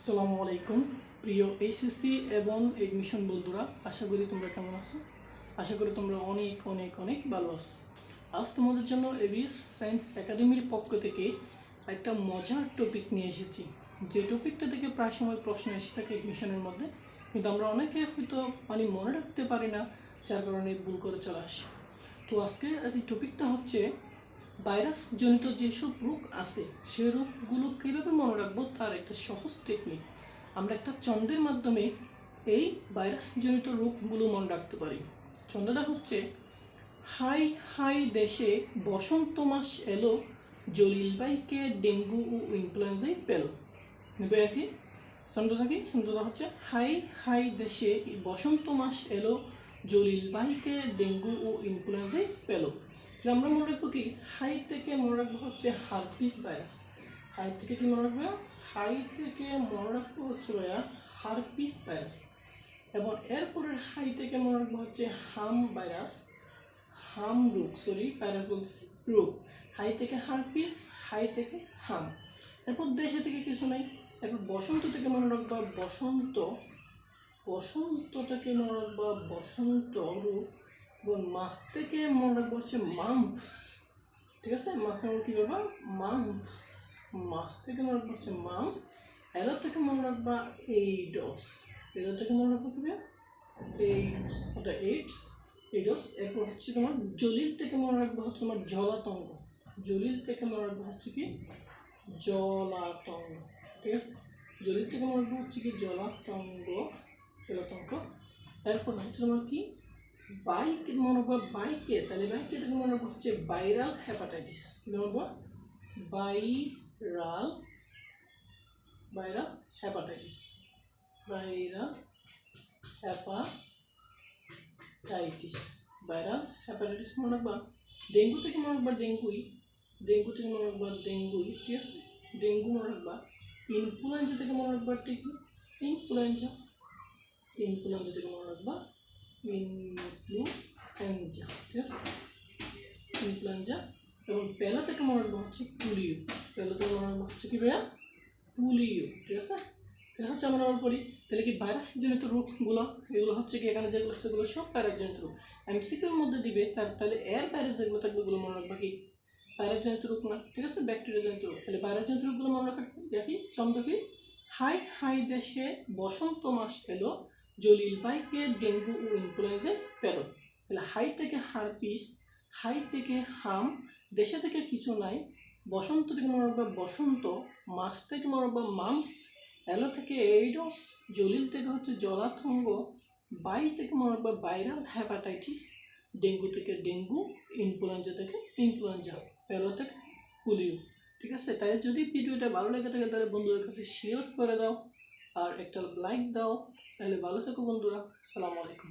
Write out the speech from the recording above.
আসসালামু আলাইকুম। প্রিয় এইচএসসি এবং এডমিশন বন্ধুরা, আশা করি তোমরা কেমন আছো? আশা করি তোমরা অনেক অনেক অনেক ভালো আছো। আজ তোমাদের জন্য এবিএস সায়েন্স একাডেমির পক্ষ থেকে একটা মজার টপিক নিয়ে এসেছি। যে টপিকটা থেকে প্রায় সময় প্রশ্ন এসে থাকে এডমিশনের মধ্যে, কিন্তু আমরা অনেকে হয়তো মানে মনে রাখতে পারি না, যার কারণে ভুল করে চলে আসি। তো আজকে এই টপিকটা হচ্ছে ভাইরাস জনিত যেসব রোগ আছে সেই রোগগুলো কীভাবে মনে রাখব তার একটা সহজ টেকনিক আমরা একটা চন্দ্রের মাধ্যমে এই ভাইরাস জনিত রোগগুলো মনে রাখতে পারি। চন্দ্রটা হচ্ছে, হাই হাই দেশে বসন্ত মাস এলো জলিল বাইকে ডেঙ্গু ও ইনফ্লুয়েঞ্জাই পেল। নেবে কি চন্দ্রটা কি? হচ্ছে, হাই হাই দেশে বসন্ত মাস এলো জলিল বাইকে ডেঙ্গু ও ইনফ্লুয়েঞ্জাই পেল। আমরা মনে রাখব কি হাই থেকে মনে রাখব হচ্ছে হারপিস ভাইরাস। হাই থেকে কি মনে রাখব হাই থেকে মনে রাখব হচ্ছে ভাইয়া হারপিস ভাইরাস। এবং এরপরের হাই থেকে মনে রাখব হচ্ছে হাম ভাইরাস। হাম রোগ, সরি, ভাইরাস বলতেছি রোগ। হাই থেকে হারপিস হাই থেকে হাম। এরপর দেশে থেকে কিছু নাই। এরপর বসন্ত থেকে মনে রাখবা বসন্ত বসন্ত থেকে মনে রাখবা বসন্ত রোগ এবং মাছ থেকে মনে হচ্ছে মাম্পস ঠিক আছে? মাছ থেকে কী করব মাম্পস মাছ থেকে মনে রাখব হচ্ছে মাম্পস এলো থেকে মনে রাখবা এইডস এলো থেকে মনে রাখব কী এইডস ওটা এইডস এইডস এরপর হচ্ছে তোমার জলিল থেকে মনে রাখব হচ্ছে তোমার জলাতঙ্গ। জলিল থেকে মনে রাখব হচ্ছে কি? জলাতঙ্গ। ঠিক আছে? জলিল থেকে মনে রাখব হচ্ছে কি জলাতঙ্গ। জলাতঙ্গ এরপর হচ্ছে তোমার কি? বাইক মনে বাইকে, তাহলে বাইকে থেকে মনে হচ্ছে ভাইরাল হ্যাপাটাইটিস কি মনে viral viral hepatitis viral hepatitis viral hepatitis মনে রাখবা? ডেঙ্গু থেকে মনে রাখবা ডেঙ্গুই। ডেঙ্গু থেকে মনে রাখবা ডেঙ্গুই, ঠিক আছে? ডেঙ্গু মনে রাখবা। ইনফ্লুয়েঞ্জা থেকে মনে রাখবা ঠিক ইনফ্লুয়েঞ্জা। থেকে মনে রাখবা ইনফ্লুয়েঞ্জা ঠিক আছে ইনফ্লুয়েঞ্জা এবং পেলা থেকে মনে হচ্ছে পুলিও। পেলা থেকে মনে হচ্ছে কি ভাইয়া? পুলিও। ঠিক আছে? তাহলে হচ্ছে আমরা আবার করি তাহলে কি ভাইরাস জনিত রোগগুলো, এগুলো হচ্ছে কি এখানে যেগুলো, সেগুলো সব ভাইরাস জনিত রোগ। এমসিকিউর মধ্যে দিবে, তার তাহলে এর বাইরে যেগুলো থাকবে, ওগুলো মনে রাখবা কি? ভাইরাস জনিত রোগ না। ঠিক আছে? ব্যাকটেরিয়া জনিত রোগ। তাহলে ভাইরাস জনিত রোগগুলো মনে রাখা কি? হাই হাই দেশে বসন্ত মাস এলো। জলিল বাইকে ডেঙ্গু ও ইনফ্লুয়েঞ্জা পেল তাহলে হাই থেকে হারপিস, হাই থেকে হাম, দেশে থেকে কিছু নাই, বসন্ত থেকে মনে রাখবা বসন্ত, মাস থেকে মনে রাখবা মামস, এলো থেকে এইডস, জলিল থেকে হচ্ছে জলাতঙ্গ বাই থেকে মনে রাখবা ভাইরাল হ্যাপাটাইটিস ডেঙ্গু থেকে ডেঙ্গু, ইনফ্লুয়েঞ্জা থেকে ইনফ্লুয়েঞ্জা পেল থেকে পোলিও। ঠিক আছে? তাই যদি ভিডিওটা ভালো লেগে থাকে তাহলে বন্ধুদের কাছে শেয়ার করে দাও। আর একটা লাইক দাও তাহলে ভালো থেকো বন্ধুরা আসসালামু আলাইকুম।